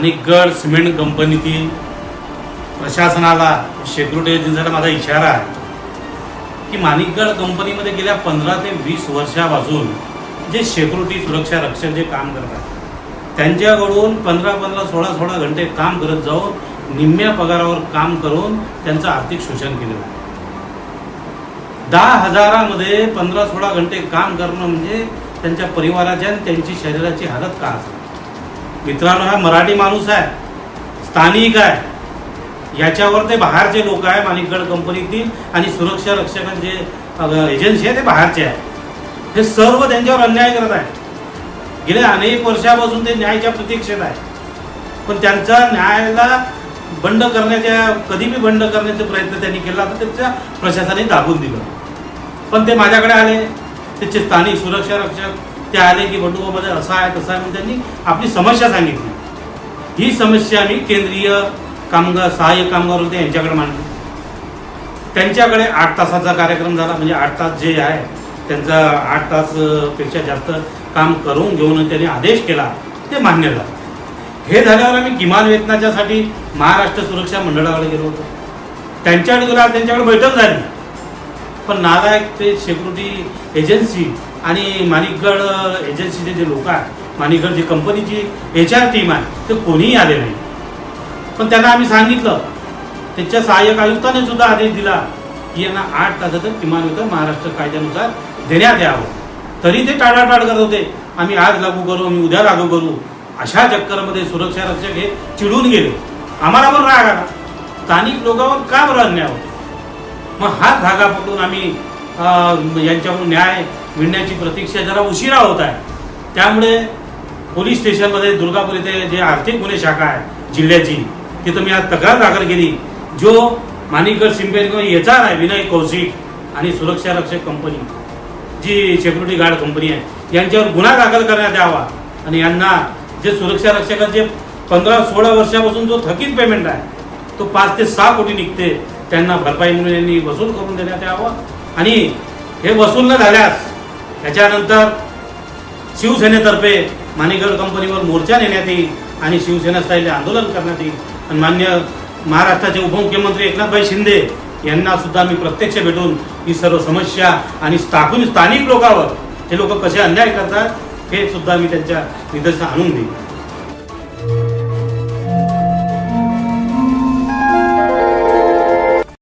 माणिकगड cement कंपनीतील प्रशासनाला security एजन्सीला माझा इशारा आहे की माणिकगड कंपनीमध्ये गेल्या पंधरा ते वीस वर्षापासून जे सेक्युरिटी सुरक्षा रक्षक जे काम करतात त्यांच्याकडून पंधरा पंधरा सोळा सोळा घंटे काम करत जाऊन निम्म्या पगारावर काम करून त्यांचं आर्थिक शोषण केलेलं आहे दहा हजारामध्ये पंधरा सोळा घंटे काम करणं म्हणजे त्यांच्या परिवाराच्या आणि त्यांची शरीराची हालत का असेल? मित्रांनो हा मराठी माणूस आहे स्थानिक आहे. याच्यावर ते बाहेरचे लोक आहे माणिकगड कंपनीतील आणि सुरक्षा रक्षकांचे एजन्सी आहे ते बाहेरचे आहे हे सर्व त्यांच्यावर अन्याय करत आहे गेल्या अनेक वर्षापासून ते न्यायाच्या प्रतीक्षेत आहे पण त्यांचा न्यायाला बंड करण्याच्या कधी बी बंड करण्याचा प्रयत्न त्यांनी केला तर त्याच्या प्रशासनाने दाबून दिलं. पण ते माझ्याकडे आले. त्याचे स्थानिक सुरक्षा रक्षक ते आले की बंडुबामध्ये असा आहे तसा आहे म्हणून त्यांनी आपली समस्या सांगितली. ही समस्या मी केंद्रीय कामगार सहाय्यक कामगार होते यांच्याकडे मांडली. त्यांच्याकडे आठ तासाचा कार्यक्रम झाला म्हणजे आठ तास जे आहे त्यांचा आठ तासपेक्षा जास्त काम करून घेऊन त्यांनी आदेश केला ते मान्य झालं. हे झाल्यावर आम्ही किमान वेतनाच्यासाठी महाराष्ट्र सुरक्षा मंडळाकडे गेलो होतो. त्यांच्याकडे गेलो आज त्यांच्याकडे बैठक झाली. पण नालायक ते सेक्युरिटी एजन्सी आणि माणिकगड एजन्सीचे जे लोक आहेत माणिकगड जी कंपनीची एच आर टीम आहे ते कोणीही आले नाही. पण त्यांना आम्ही सांगितलं त्याच्या सहाय्यक आयुक्ताने सुद्धा आदेश दिला की यांना आठ तासाचं किमान वेतन महाराष्ट्र कायद्यानुसार देण्यात यावं. तरी ते टाळाटाळ करत होते. आम्ही आज लागू करू आम्ही उद्या लागू करू. अशा चक्करमध्ये सुरक्षा रक्षक हे चिडून गेले. आम्हाला पण राग आला. स्थानिक लोकांवर का बरं अन्याय मग हाच धागा पकडून आम्ही यांच्याकडून न्याय मिळण्याची प्रतीक्षा जरा उशिरा होत आहे. त्यामुळे पोलीस स्टेशनमध्ये दुर्गापूर येथे जे आर्थिक गुन्हे शाखा आहे जिल्ह्याची तिथं मी आज तक्रार दाखल केली. जो माणिकगड सिम्पेन याचा आहे विनय कौशिक आणि सुरक्षा रक्षक कंपनी जी सेक्युरिटी गार्ड कंपनी आहे यांच्यावर गुन्हा दाखल करण्यात यावा. आणि यांना जे सुरक्षा रक्षकाचे पंधरा सोळा वर्षापासून जो थकीत पेमेंट आहे तो पाच ते सहा कोटी निघते. त्यांना भरपाई म्हणून यांनी वसूल करून देण्यात यावं. आणि हे वसूल न झाल्यास त्याच्यानंतर शिवसेनेतर्फे माणिकगड कंपनीवर मोर्चा नेण्यात येईल आणि शिवसेना स्टाईल आंदोलन करण्यात येईल. आणि मान्य महाराष्ट्राचे उपमुख्यमंत्री एकनाथभाई शिंदे यांना सुद्धा मी प्रत्यक्ष भेटून ही सर्व समस्या आणि स्थापून स्थानिक लोकांवर हे लोक कसे अन्याय करतात हे सुद्धा मी त्यांच्या निदर्शन आणून देईन.